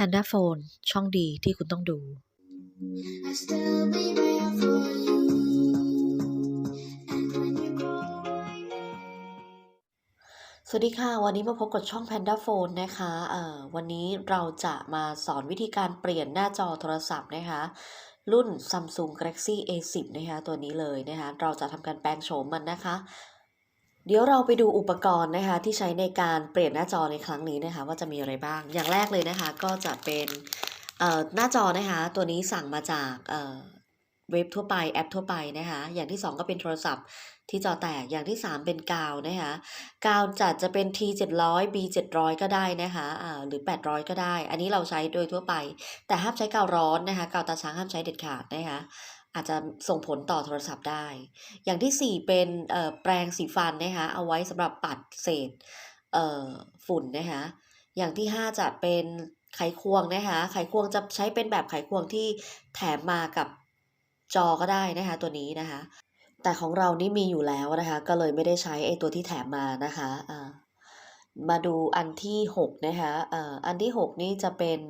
Panda Phone ช่องดีที่คุณต้องดู I still be there for you. And when you call my name. สวัสดีค่ะ วันนี้มาพบกับช่อง Panda Phone นะคะเอ่อวันนี้เราจะมาสอนวิธีการเปลี่ยนหน้าจอโทรศัพท์นะคะรุ่น Samsung Galaxy A10 นะคะตัวนี้เลยนะคะเราจะทำการแปลงโฉมมันนะคะ เดี๋ยวเราไปดูอุปกรณ์นะคะที่ใช้ในการเปลี่ยนหน้าจอในครั้งนี้นะคะ ว่าจะมีอะไรบ้าง อย่างแรกเลยนะคะก็จะเป็นหน้าจอนะคะตัวนี้สั่งมาจากเว็บทั่วไปแอปทั่วไปนะคะอย่างที่สองก็เป็นโทรศัพท์ที่จอแตกอย่างที่สามเป็นกาวนะคะกาวจัดจะเป็น T 700 B 700ก็ได้นะคะอ่าหรือ 800 ก็ได้ อันนี้เราใช้โดยทั่วไป แต่ห้ามใช้กาวร้อนนะคะกาวตาช้างห้ามใช้เด็ดขาดนะคะ อาจจะส่งผลต่อโทรศัพท์ได้ อย่างที่ 4 เป็นแปรงสีฟันนะคะเอาไว้สำหรับปัดเศษเฝุ่นนะคะอย่างที่ 5 จะเป็นไขควงนะคะไขควงจะใช้เป็นแบบไขควงที่แถมมากับจอก็ได้นะคะตัวนี้นะคะแต่ของเรานี่มีอยู่แล้วนะคะ ก็เลยไม่ได้ใช้ไอ้ตัวที่แถมมานะคะมาดูอันที่หกนะคะอ่ออันที่หกนี่จะเป็น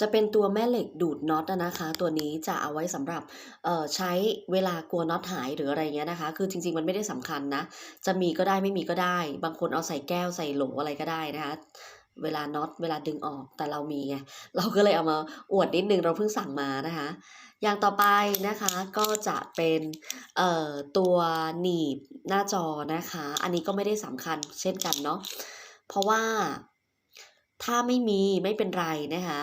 จะเป็นตัวแม่เหล็กดูดน็อตนะคะ ตัวนี้จะเอาไว้สำหรับใช้เวลากลัวน็อตหายหรืออะไรเงี้ยนะคะ คือจริง ๆ มันไม่ได้สำคัญนะ จะมีก็ได้ไม่มีก็ได้ บางคนเอาใส่แก้วใส่โหลอะไรก็ได้นะคะเวลาน็อตเวลาดึงออกแต่เรามีไงเราก็เลยเอามาอวดนิดนึงเราเพิ่งสั่งมานะคะ อย่างต่อไปนะคะก็จะเป็นเอ่อตัวหนีบหน้าจอนะคะ อันนี้ก็ไม่ได้สำคัญเช่นกันเนาะเพราะว่าถ้าไม่มีไม่เป็นไรนะคะ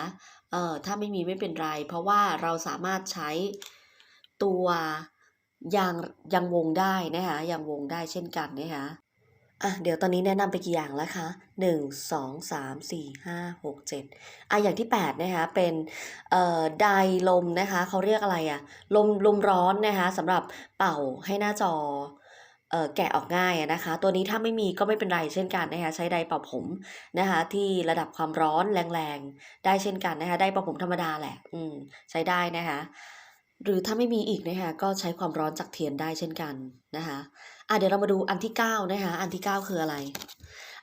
อ่อถ้าไม่มีไม่เป็นไร เพราะว่าเราสามารถใช้ตัวยางยางวงได้นะคะยางวงได้เช่นกันนะคะอะเดี๋ยวตอนนี้แนะนำไปกี่อย่างแล้วคะหนึ่งสองสามสี่ห้าหกเจ็ดอะอย่างที่แปดนะคะ เป็นเอ่อไดลมนะคะเขาเรียกอะไรอะลมลมร้อนนะคะสำหรับเป่าให้หน้าจอ เอ่อแกะออกง่ายนะคะ ตัวนี้ถ้าไม่มีก็ไม่เป็นไรเช่นกันนะคะใช้ไดร์เป่าผมนะคะที่ระดับความร้อนแรงๆ ได้เช่นกันนะคะไดร์เป่าผมธรรมดาแหละอืมใช้ได้นะคะหรือถ้าไม่มีอีกนะคะก็ใช้ความร้อนจากเทียนได้เช่นกันนะคะอะเดี๋ยวเรามาดูอันที่เก้านะคะอันที่เก้าคืออะไร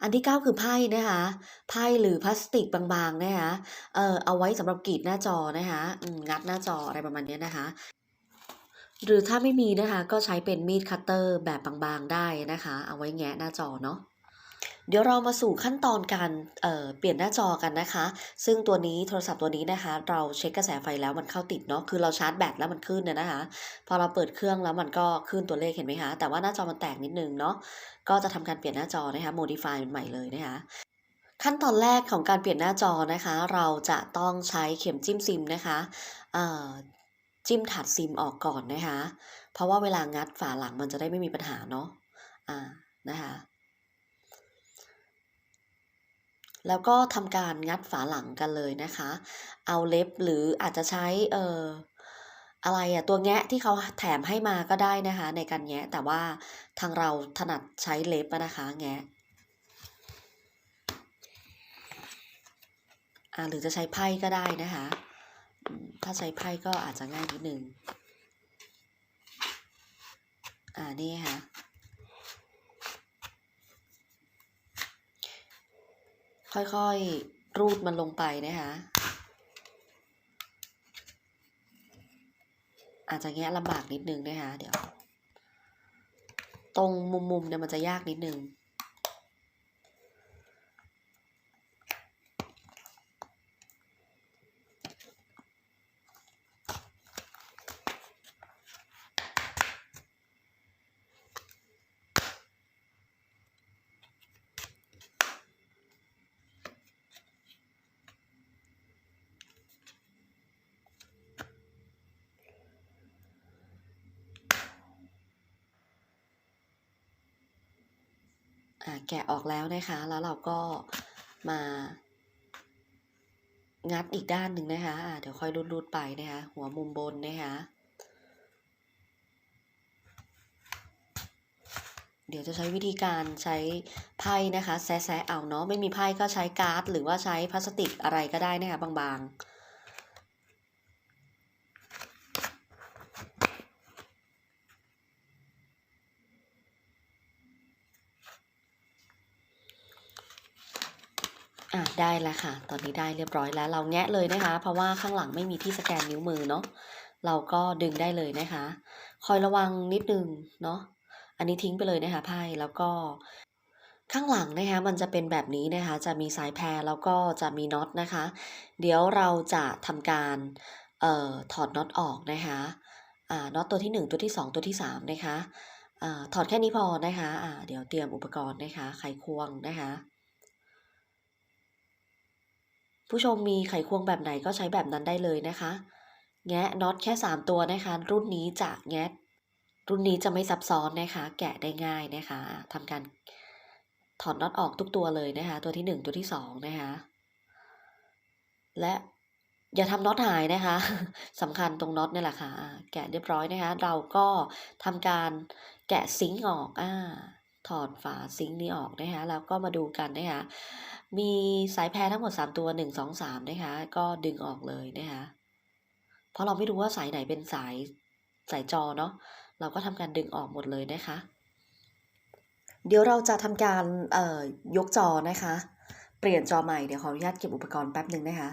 อันที่เก้าคือไพ่นะคะไพ่หรือพลาสติกบางๆนะคะเอ่อเอาไว้สำหรับกรีดหน้าจอนะคะงัดหน้าจออะไรประมาณนี้นะคะ หรือถ้าไม่มีนะคะ ก็ใช้เป็นมีดคัตเตอร์แบบบางๆได้นะคะ เอาไว้แงะหน้าจอเนาะเดี๋ยวเรามาสู่ขั้นตอนการเอ่อเปลี่ยนหน้าจอกันนะคะ ซึ่งตัวนี้โทรศัพท์ตัวนี้นะคะ เราเช็คกระแสไฟแล้วมันเข้าติดเนาะ คือเราชาร์จแบตแล้วมันขึ้นเนี่ยนะคะ พอเราเปิดเครื่องแล้วมันก็ขึ้นตัวเลขเห็นไหมคะ แต่ว่าหน้าจอมันแตกนิดนึงเนาะ ก็จะทำการเปลี่ยนหน้าจอนะคะ modify มันใหม่เลยนะคะขั้นตอนแรกของการเปลี่ยนหน้าจอนะคะ เราจะต้องใช้เข็มจิ้มซิมนะคะเอ่อ จิ้มถาดซิมออกก่อนนะคะ เพราะว่าเวลางัดฝาหลังมันจะได้ไม่มีปัญหาเนาะอ่านะคะแล้วก็ทำการงัดฝาหลังกันเลยนะคะ เอาเล็บหรืออาจจะใช้เอ่ออะไรอะตัวแงะที่เขาแถมให้มาก็ได้นะคะ ในการแงะแต่ว่าทางเราถนัดใช้เล็บนะคะแงะอ่าหรือจะใช้ไพ่ก็ได้นะคะ ถ้าใช้ไพ่ก็อาจจะง่ายนิดนึง อ่า นี่ค่ะ ค่อยๆ รูดมันลงไปนะคะ อาจจะแงะลำบากนิดนึงนะคะ เดี๋ยว ตรงมุมๆเนี่ยมันจะยากนิดนึง แกะออกแล้วนะคะ แล้วเราก็มางัดอีกด้านหนึ่งนะคะอ่าเดี๋ยวค่อยรูดๆไปนะคะ หัวมุมบนนะคะ เดี๋ยวจะใช้วิธีการใช้ไพ่นะคะ แซะๆเอาเนาะ ไม่มีไพ่ก็ใช้การ์ด หรือว่าใช้พลาสติกอะไรก็ได้นะคะบางๆ ได้แล้วค่ะ ตอนนี้ได้เรียบร้อยแล้ว เราแงะเลยนะคะ เพราะว่าข้างหลังไม่มีที่สแกนนิ้วมือเนาะ เราก็ดึงได้เลยนะคะ คอยระวังนิดนึงเนาะ อันนี้ทิ้งไปเลยนะคะไพ่แล้วก็ข้างหลังนะคะมันจะเป็นแบบนี้นะคะ จะมีสายแพรแล้วก็จะมีน็อตนะคะ เดี๋ยวเราจะทำการเอ่อถอดน็อตออกนะคะอ่าน็อตตัวที่ 1 ตัวที่ 2 ตัวที่3นะคะอ่าถอดแค่นี้พอนะคะอ่าเดี๋ยวเตรียมอุปกรณ์นะคะไขควงนะคะ ผู้ชมมีไขควงแบบไหนก็ใช้แบบนั้นได้เลยนะคะ แงะน็อตแค่ 3 ตัวนะคะ รุ่นนี้จะแงะรุ่นนี้จะไม่ซับซ้อนนะคะ แกะได้ง่ายนะคะทำการถอดน็อตออกทุกตัวเลยนะคะ ตัวที่ 1 ตัวที่2นะคะและอย่าทำน็อตหายนะคะสำคัญตรงน็อตนี่แหละค่ะอ่าแกะเรียบร้อยนะคะ เราก็ทำการแกะซิงค์ออกอ่าถอดฝาซิงค์นี้ออกนะคะ แล้วก็มาดูกันนะคะ มีสายแพรทั้งหมด 3 ตัว 1 2 3 นะคะ ก็ดึงออกเลยนะคะ เพราะเราไม่รู้ว่าสายไหนเป็นสายสายจอเนาะ เราก็ทำการดึงออกหมดเลยนะคะ เดี๋ยวเราจะทำการเอ่อยกจอนะคะ เปลี่ยนจอใหม่ เดี๋ยวขออนุญาตเก็บอุปกรณ์แป๊บหนึ่งนะคะ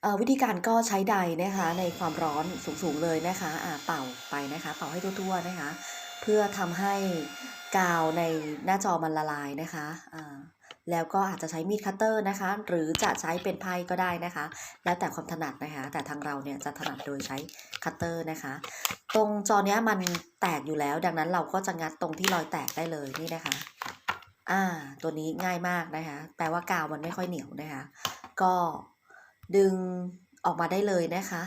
เอ่อวิธีการก็ใช้ใดนะคะในความร้อนสูงๆเลยนะคะอ่าเป่าไปนะคะ เป่าให้ทั่วๆนะคะ เพื่อทำให้กาวในหน้าจอมันละลายนะคะแล้วก็อาจจะใช้มีดคัตเตอร์นะคะ หรือจะใช้เป็นไพ่ก็ได้นะคะ แล้วแต่ความถนัดนะคะ แต่ทางเราเนี่ยจะถนัดโดยใช้คัตเตอร์นะคะ ตรงจอเนี้ยมันแตกอยู่แล้ว ดังนั้นเราก็จะงัดตรงที่รอยแตกได้เลยนี่นะคะ อ่า ตัวนี้ง่ายมากนะคะ แปลว่ากาวมันไม่ค่อยเหนียวนะคะ ก็ดึงออกมาได้เลยนะคะ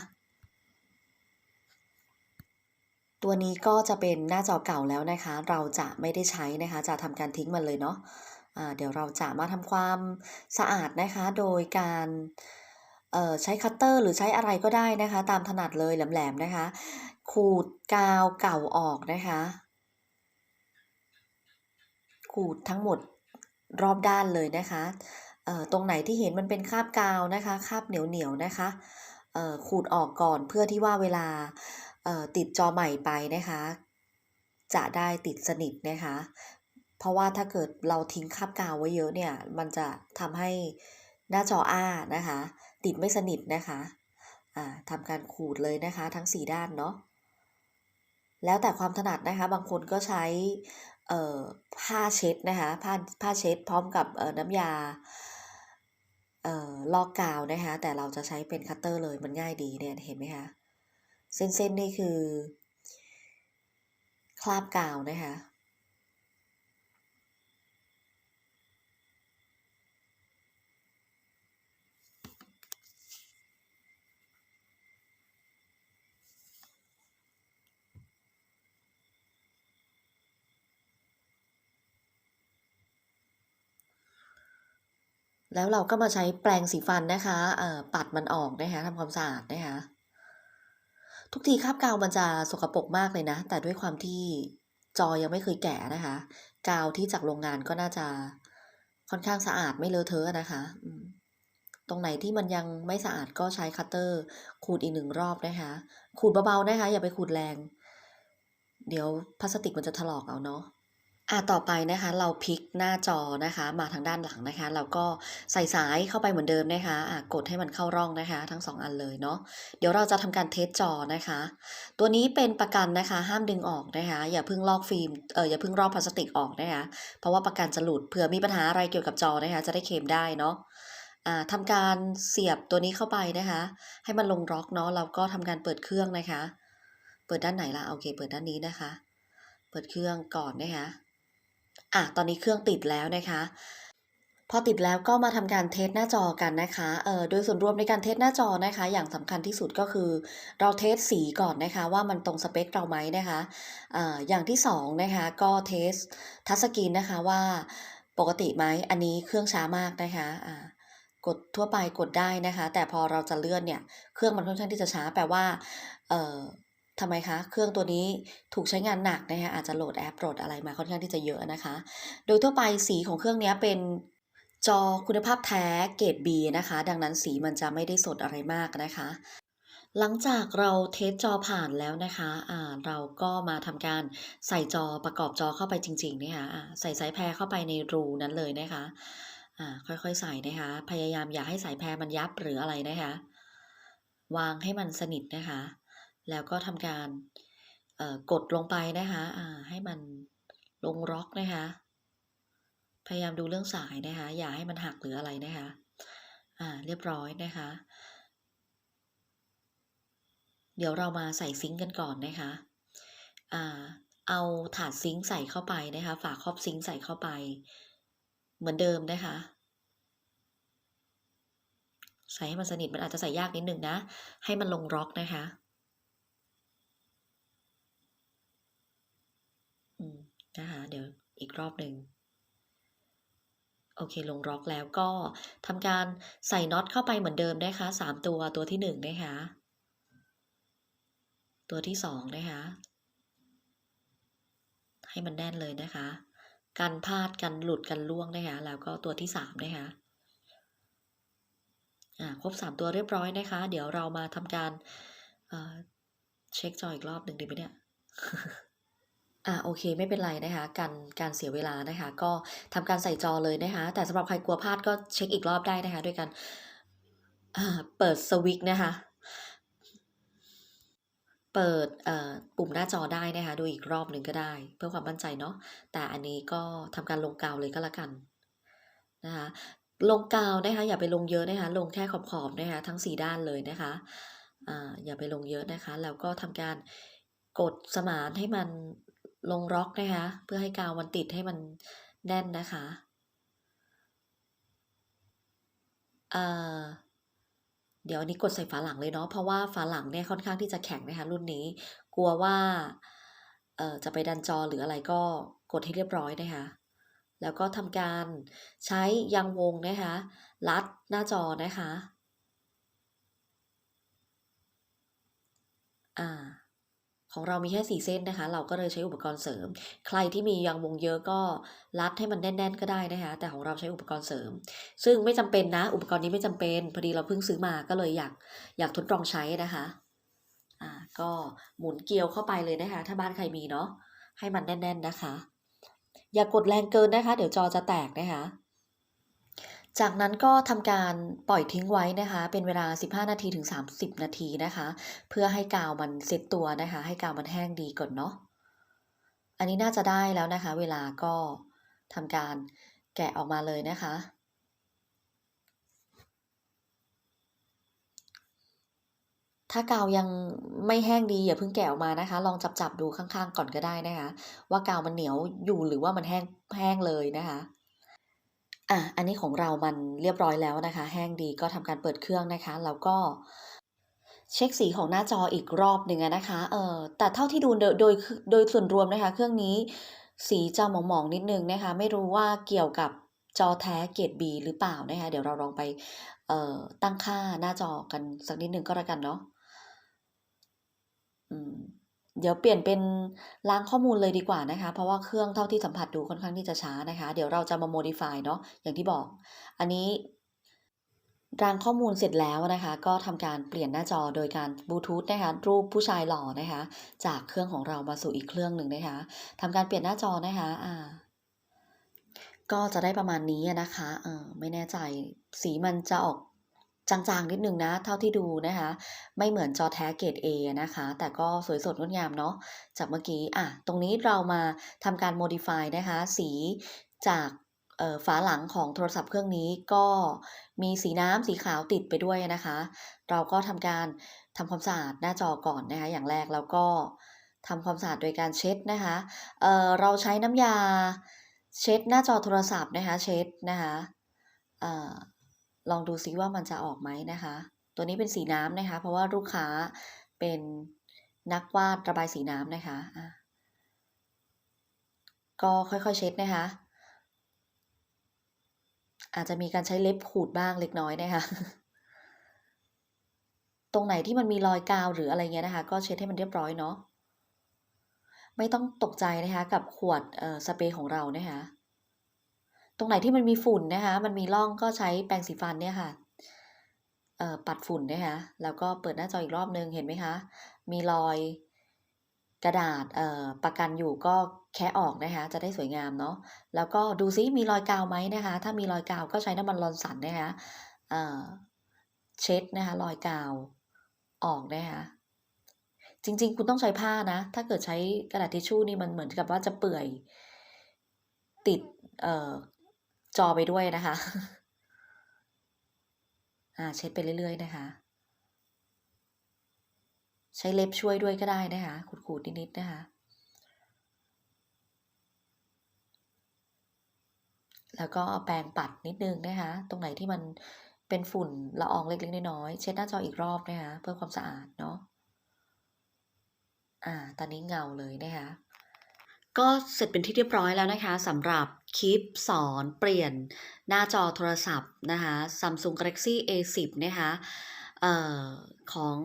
ตัวนี้ก็จะเป็นหน้าจอเก่าแล้วนะคะ เราจะไม่ได้ใช้นะคะ จะทำการทิ้งมันเลยเนาะเดี๋ยวเราจะมาทำความสะอาดนะคะ โดยการใช้คัตเตอร์หรือใช้อะไรก็ได้นะคะ ตามถนัดเลยแหลมๆนะคะ ขูดกาวเก่าออกนะคะ ขูดทั้งหมดรอบด้านเลยนะคะตรงไหนที่เห็นมันเป็นคราบกาวนะคะ คราบเหนียวๆนะคะขูดออกก่อนเพื่อที่ว่าเวลา ติดจอใหม่ไปนะคะ จะได้ติดสนิทนะคะ เพราะว่าถ้าเกิดเราทิ้งคาบกาวไว้เยอะเนี่ย มันจะทำให้หน้าจออ้านะคะ ติดไม่สนิทนะคะอ่าทำการขูดเลยนะคะ ทั้ง 4 ด้านเนาะแล้วแต่ความถนัดนะคะ บางคนก็ใช้ผ้าเช็ดนะคะผ้าผ้าเช็ดพร้อมกับน้ำยาออลอกกาวนะคะ แต่เราจะใช้เป็นคัตเตอร์เลยมันง่ายดีเนี่ยเห็นไหมคะ เส้นๆนี่คือ คราบกาวนะคะ แล้วเราก็มาใช้แปรงสีฟันนะคะปัดมันออกนะคะทำความสะอาดนะคะ ทุกทีคาบกาวมันจะสกปรกมากเลยนะ แต่ด้วยความที่จอยังไม่เคยแก่นะคะ กาวที่จากโรงงานก็น่าจะค่อนข้างสะอาดไม่เลอะเทอะนะคะตรงไหนที่มันยังไม่สะอาดก็ใช้คัตเตอร์ขูดอีกหนึ่งรอบนะคะ ขูดเบาๆนะคะ อย่าไปขูดแรง เดี๋ยวพลาสติกมันจะถลอกเอาเนาะ อะต่อไปนะคะเราพลิกหน้าจอนะคะ มาทางด้านหลังนะคะ เราก็ใส่สายเข้าไปเหมือนเดิมนะคะอะกดให้มันเข้าร่องนะคะ ทั้งสองอันเลยเนาะเดี๋ยวเราจะทำการเทสจอนะคะ ตัวนี้เป็นประกันนะคะ ห้ามดึงออกนะคะ อย่าเพิ่งลอกฟิล์มเอออย่าเพิ่งรอบพลาสติกออกนะคะ เพราะว่าประกันจะหลุดเผื่อมีปัญหาอะไรเกี่ยวกับจอนะคะ จะได้เคลมได้เนาะอ่าทำการเสียบตัวนี้เข้าไปนะคะ ให้มันลงล็อกเนาะเราก็ทำการเปิดเครื่องนะคะ เปิดด้านไหนล่ะโอเค เปิดด้านนี้นะคะ เปิดเครื่องก่อนนะคะ อะตอนนี้เครื่องติดแล้วนะคะพอติดแล้วก็มาทำการเทสหน้าจอกันนะคะ เอ่อ โดยส่วนรวมในการเทสหน้าจอนะคะ อย่างสำคัญที่สุดก็คือ เราเทสสีก่อนนะคะ ว่ามันตรงสเปคเราไหมนะคะอ่าอย่างที่สองนะคะก็เทสทัชสกรีนนะคะว่าปกติไหมอันนี้เครื่องช้ามากนะคะ อ่ากดทั่วไปกดได้นะคะ แต่พอเราจะเลื่อนเนี่ย เครื่องมันค่อนข้างที่จะช้าแปลว่า เอ่อ ทำไมคะ เครื่องตัวนี้ถูกใช้งานหนักนะคะอาจจะโหลดแอปโหลดอะไรมาค่อนข้างที่จะเยอะนะคะ โดยทั่วไปสีของเครื่องนี้เป็นจอคุณภาพแท้เกรด B นะคะ ดังนั้นสีมันจะไม่ได้สดอะไรมากนะคะ หลังจากเราเทสจอผ่านแล้วนะคะอ่าเราก็มาทำการใส่จอประกอบจอเข้าไปจริงๆนะคะอ่าใส่สายแพรเข้าไปในรูนั้นเลยนะคะอ่าค่อยๆใส่นะคะ พยายามอย่าให้สายแพรมันยับหรืออะไรนะคะ วางให้มันสนิทนะคะ แล้วก็ทำการกดลงไปนะคะให้มันลงล็อกนะคะ พยายามดูเรื่องสายนะคะ อย่าให้มันหักหรืออะไรนะคะอ่าเรียบร้อยนะคะ เดี๋ยวเรามาใส่ซิงค์กันก่อนนะคะอ่าเอาถาดซิงค์ใส่เข้าไปนะคะ ฝาครอบซิงค์ใส่เข้าไป เหมือนเดิมนะคะ ใส่ให้มันสนิทมันอาจจะใส่ยากนิดหนึ่งนะ ให้มันลงล็อกนะคะ อืม นะคะเดี๋ยวอีกรอบหนึ่งโอเค ลงล็อกแล้วก็ทำการใส่น็อตเข้าไปเหมือนเดิมนะคะ3ตัวตัวที่1นะคะตัวที่2นะคะให้มันแน่นเลยนะคะ กันพลาดกันหลุดกันร่วงนะคะ แล้วก็ตัวที่3นะคะอ่าครบ3ตัวเรียบร้อยนะคะ เดี๋ยวเรามาทำการเอ่อเช็กจออีกรอบหนึ่งดีไหมเนี่ย อ่าโอเคไม่เป็นไรนะคะกันการเสียเวลานะคะ ก็ทำการใส่จอเลยนะคะ แต่สำหรับใครกลัวพลาดก็เช็กอีกรอบได้นะคะ ด้วยการอ่าเปิดสวิตนะคะ เปิดเอ่อปุ่มหน้าจอได้นะคะดูอีกรอบหนึ่งก็ได้ เพื่อความมั่นใจเนาะแต่อันนี้ก็ทำการลงกาวเลยก็แล้วกันนะคะลงกาวนะคะอย่าไปลงเยอะนะคะลงแค่ขอบๆนะคะทั้ง 4 ด้านเลยนะคะอ่าอย่าไปลงเยอะนะคะ แล้วก็ทำการ กดสมานให้มันลงล็อกนะคะเพื่อให้กาวมันติดให้มันแน่นนะคะเอ่อเดี๋ยวอันนี้กดใส่ฝาหลังเลยเนาะเพราะว่าฝาหลังเนี่ยค่อนข้างที่จะแข็งนะคะรุ่นนี้ กลัวว่าเอ่อจะไปดันจอหรืออะไรก็กดให้เรียบร้อยนะคะแล้วก็ทำการใช้ยางวงนะคะรัดหน้าจอนะคะ อ่า ของเรามีแค่ 4 เส้นนะคะ เราก็เลยใช้อุปกรณ์เสริม ใครที่มียางวงเยอะก็รัดให้มันแน่น ๆ ก็ได้นะคะ แต่ของเราใช้อุปกรณ์เสริม ซึ่งไม่จำเป็นนะ อุปกรณ์นี้ไม่จำเป็น พอดีเราเพิ่งซื้อมาก็เลยอยากอยากทดลองใช้นะคะอ่าก็หมุนเกลียวเข้าไปเลยนะคะ ถ้าบ้านใครมีเนาะให้มันแน่น ๆ นะคะ อย่ากดแรงเกินนะคะ เดี๋ยวจอจะแตกนะคะ จากนั้นก็ทำการปล่อยทิ้งไว้นะคะ เป็นเวลา 15 นาทีถึง 30 นาทีนะคะ เพื่อให้กาวมันเซ็ตตัวนะคะ ให้กาวมันแห้งดีก่อนเนาะอันนี้น่าจะได้แล้วนะคะ เวลาก็ทำการแกะออกมาเลยนะคะ ถ้ากาวยังไม่แห้งดีอย่าเพิ่งแกะออกมานะคะ ลองจับๆดูข้างๆก่อนก็ได้นะคะ ว่ากาวมันเหนียวอยู่หรือว่ามันแห้งแห้งเลยนะคะ อ่าอันนี้ของเรามันเรียบร้อยแล้วนะคะ แห้งดีก็ทำการเปิดเครื่องนะคะ แล้วก็เช็กสีของหน้าจออีกรอบหนึ่งนะคะ เออแต่เท่าที่ดูโดยโดยโดยส่วนรวมนะคะ เครื่องนี้สีจะหมองๆนิดนึงนะคะ ไม่รู้ว่าเกี่ยวกับจอแท้เกรด B หรือเปล่านะคะ เดี๋ยวเราลองไปเอ่อตั้งค่าหน้าจอกันสักนิดหนึ่งก็แล้วกันเนาะ อืม เดี๋ยวเปลี่ยนเป็นล้างข้อมูลเลยดีกว่านะคะ เพราะว่าเครื่องเท่าที่สัมผัสดูค่อนข้างที่จะช้านะคะ เดี๋ยวเราจะมา modify เนาะอย่างที่บอก อันนี้ล้างข้อมูลเสร็จแล้วนะคะ ก็ทำการเปลี่ยนหน้าจอโดยการบลูทูธนะคะรูปผู้ชายหล่อนะคะ จากเครื่องของเรามาสู่อีกเครื่องหนึ่งนะคะทำการเปลี่ยนหน้าจอนะคะอ่าก็จะได้ประมาณนี้นะคะเออไม่แน่ใจสีมันจะออก จางๆนิดนึงนะ เท่าที่ดูนะคะ ไม่เหมือนจอแท้เกรด A อนะคะ แต่ก็สวยสดงดงามเนาะจากเมื่อกี้อ่าตรงนี้เรามาทำการ modify นะคะ สีจากฝาหลังของโทรศัพท์เครื่องนี้ก็มีสีน้ำสีขาวติดไปด้วยนะคะ เราก็ทำการทำความสะอาดหน้าจอก่อนนะคะ อย่างแรกแล้วก็ทำความสะอาดโดยการเช็ดนะคะเอ่อเราใช้น้ำยาเช็ดหน้าจอโทรศัพท์นะคะ เช็ดนะคะเอ่อ ลองดูซิว่ามันจะออกไหมนะคะ ตัวนี้เป็นสีน้ำนะคะ เพราะว่าลูกค้าเป็นนักวาดระบายสีน้ำนะคะ ก็ค่อยๆเช็ดนะคะ อาจจะมีการใช้เล็บขูดบ้างเล็กน้อยนะคะ ตรงไหนที่มันมีรอยกาวหรืออะไรเงี้ยนะคะ ก็เช็ดให้มันเรียบร้อยเนาะ ไม่ต้องตกใจนะคะ กับขวดสเปรย์ของเรานะคะ ตรงไหนที่มันมีฝุ่นนะคะ มันมีร่องก็ใช้แปรงสีฟันเนี่ยค่ะปัดฝุ่นนะคะ แล้วก็เปิดหน้าจออีกรอบนึงเห็นไหมคะ มีรอยกระดาษประกันอยู่ก็แคะออกนะคะ จะได้สวยงามเนาะ แล้วก็ดูซิมีรอยกาวไหมนะคะ ถ้ามีรอยกาวก็ใช้น้ำมันลอนสันนะคะเอ่อเช็ดนะคะรอยกาวออกนะคะจริง ๆ คุณต้องใช้ผ้านะ ถ้าเกิดใช้กระดาษทิชชู่นี่มันเหมือนกับว่าจะเปื่อยติดเอ่อ จอไปด้วยนะคะ อ่าเช็ดไปเรื่อย ๆ นะคะ ใช้เล็บช่วยด้วยก็ได้นะคะ ขูดๆนิดๆนะคะ แล้วก็เอาแปรงปัดนิดนึงนะคะ ตรงไหนที่มันเป็นฝุ่นละอองเล็กๆน้อยๆเช็ดหน้าจออีกรอบนะคะ เพื่อความสะอาดเนาะอ่า ตอนนี้เงาเลยนะคะ ก็เสร็จเป็นที่เรียบร้อยแล้วนะคะสำหรับ คลิปสอนเปลี่ยนหน้าจอโทรศัพท์นะคะ Samsung Galaxy A10 นะคะเอ่อของ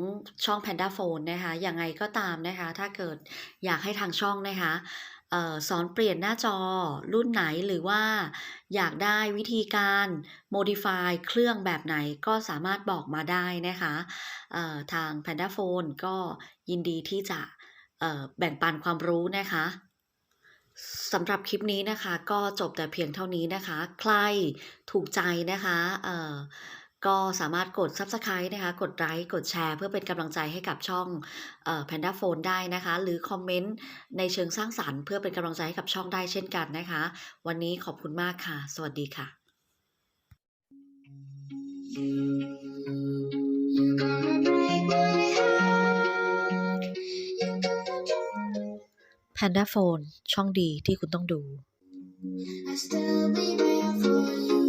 ช่อง Panda Phone นะคะยังไงก็ตามนะคะ ถ้าเกิดอยากให้ทางช่องนะคะเอ่อสอนเปลี่ยนหน้าจอรุ่นไหนหรือว่าอยากได้วิธีการ modify เครื่องแบบไหนก็สามารถบอกมาได้นะคะเอ่อทาง Panda Phone ก็ยินดีที่จะเอ่อแบ่งปันความรู้นะคะ สำหรับคลิปนี้นะคะก็จบแต่เพียงเท่านี้นะคะ ใครถูกใจนะคะเอ่อก็สามารถกด Subscribe นะคะ กดไลค์ กดแชร์เพื่อเป็นกำลังใจให้กับช่องเอ่อ Panda Phone ได้นะคะ หรือคอมเมนต์ในเชิงสร้างสรรค์เพื่อเป็นกำลังใจให้กับช่องได้เช่นกันนะคะ วันนี้ขอบคุณมากค่ะ สวัสดีค่ะ You're gonna break my Panda Phone ช่องดีที่คุณต้องดู I still be there for you.